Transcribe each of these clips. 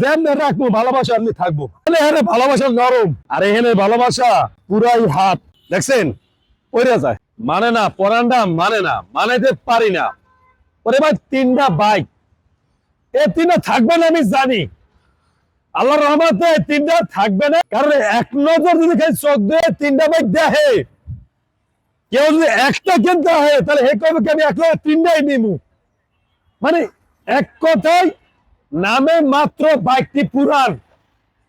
যেমন রাখব, ভালোবাসা আমি থাকব। তাহলে এখানে ভালোবাসা নরম, আর এখানে ভালোবাসা পুরাই হাত। দেখছেন? যায়। মানে না মানে না মানাইতে পারি না। ওরে ভাই, তিনটা বাইক। এ তিনটা থাকবে না আমি জানি। আল্লাহ রহমতে তিনটা থাকবে না। কারণ এক নজর যদি খালি চোখ দিয়ে তিনটা বাইক দেখে, কেউ যদি একটা কিনতে হয় তাহলে হে কবে আমি একলা তিনটাই নিমু? মানে এক কথায় নামে মাত্র বাইকটি পুরান।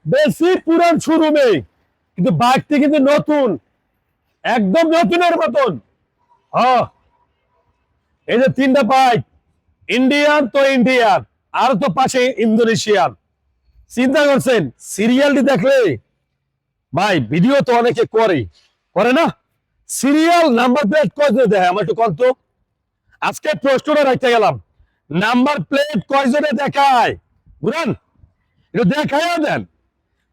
বেশি পুরান শোরুমে কিন্তু বাইকটি কিন্তু নতুন। একদম নতুনের মতন। হ্যাঁ। এই যে তিনটা বাইক, ইন্ডিয়ান তো ইন্ডিয়ান, আর তো পাশে ইন্দোনেশিয়ান। চিন্তা করছেন, সিরিয়ালটি দেখলে? ভাই, ভিডিও তো অনেকে করে। করে না? সিরিয়াল নাম্বার প্লেট কয়জনে দেখায় আমার একটু কত আজকে প্রশ্নটা রাখতে গেলাম। নাম্বার প্লেট কয়জনে দেখায়? বুঝলেন একটু দেখাইয়া দেন।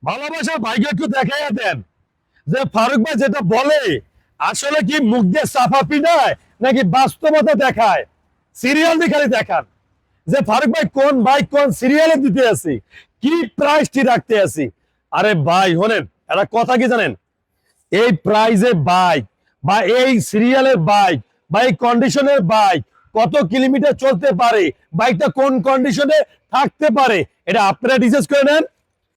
ভালোবাসার ভাইকে একটু দেখাইয়া দেন। যে ফারুক ভাই যেটা বলে, আসলে কি মুখ দিয়ে সাফা পিনায় নাকি বাস্তবতা দেখায়? সিরিয়াল দেখালে দেখান। যে ফারুক ভাই কোন ভাই কোন সিরিয়ালে দিতে আছি কি প্রাইসটি রাখতে আছি আরে ভাই, হলেন একটা কথা কি জানেন? এই প্রাইজে বাইক বা এই সিরিয়ালের বাইক বা এই কন্ডিশনের বাইক কত কিলোমিটার চলতে পারে? বাইকটা কোন কন্ডিশনে থাকতে পারে? এটা আপনারা ডিসাইড করে নেন।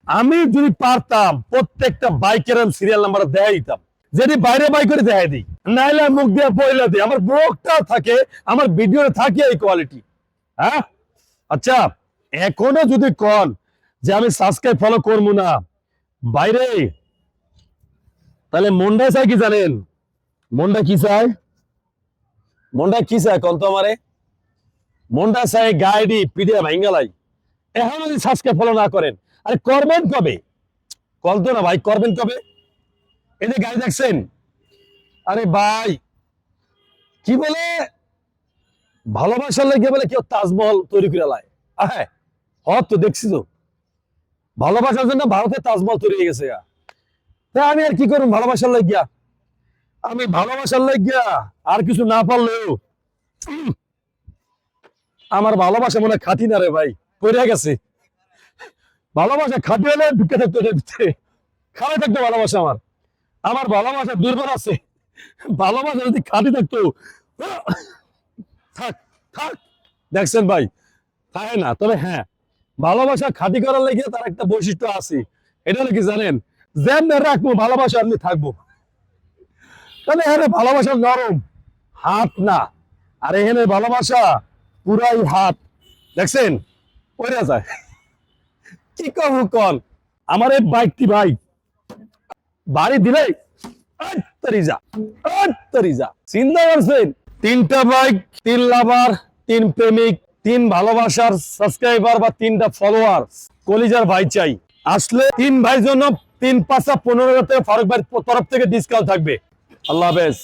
আমি যদি পারতাম, প্রত্যেকটা বাইকের আমি সিরিয়াল নাম্বার দেখাই দিতাম। যদি বাইরে বাইক করে দেখাই দিই নাইলে মুখ দিয়ে পয়লা দিই। আমার ব্লগটাও থাকে, আমার ভিডিও থাকে এই কোয়ালিটি হ্যাঁ? আচ্ছা এখনও যদি কন যে আমি সাবস্ক্রাইব ফলো করব না, বাইরে। তাহলে মনটা চাই কি জানেন? মনটা কি চায়? মনটা কি চায় কন তো আমারে? মনটা চায় গাইডি, পিডিয়া ভাঙ্গালাই এখন যদি সাবস্ক্রাইব ফলো না করেন, আরে করবেন কবে? কল না ভাই, করবেন কবে? যে গাড়ি দেখছেন? আরে ভাই, কি বলে? ভালোবাসার লেগে বলে কেউ তাজমহল তৈরি করে লাই হ্যাঁ হত তো দেখছি তো। ভালোবাসার জন্য ভারতের তাজমহল তৈরি হয়ে গেছে আমি আর কি করুন ভালোবাসার লাগিয়া? আমি ভালোবাসার লাগিয়া আর কিছু না পারলেও, আমার ভালোবাসা মনে খাটি না রে ভাই, পড়ে গেছে। ভালোবাসা খাটি হলে ঢুকে থাকতো এটার থাকতো ভালোবাসা আমার। আমার ভালোবাসা দুর্বল আছে। ভালোবাসা যদি খাটি থাকতো, থাক থাক। দেখছেন ভাই থাকে না? তবে হ্যাঁ ভালোবাসা খাটি করার লেগে তার একটা বৈশিষ্ট্য আছে। এটা নাকি জানেন? যেমন রাখব, ভালোবাসা আপনি থাকব। তাহলে এখানে ভালোবাসা নরম। হাত না। আর এখানে ভালোবাসা পুরাই হাত। দেখছেন? ওইরা যায়। কি করব কল আমার এই বাইকটি ভাই, বাড়ি দিলে তিনটা বাইক, তিন তিন প্রেমিক, তিন ভালোবাসার সাবস্ক্রাইবার বা তিনটা ফলোয়ার কলিজার চাই। আসলে তিন ভাই তিন পাঁচটা পনেরো তরফ থেকে ডিসকাউন্ট থাকবে। আল্লাহ হাফেজ।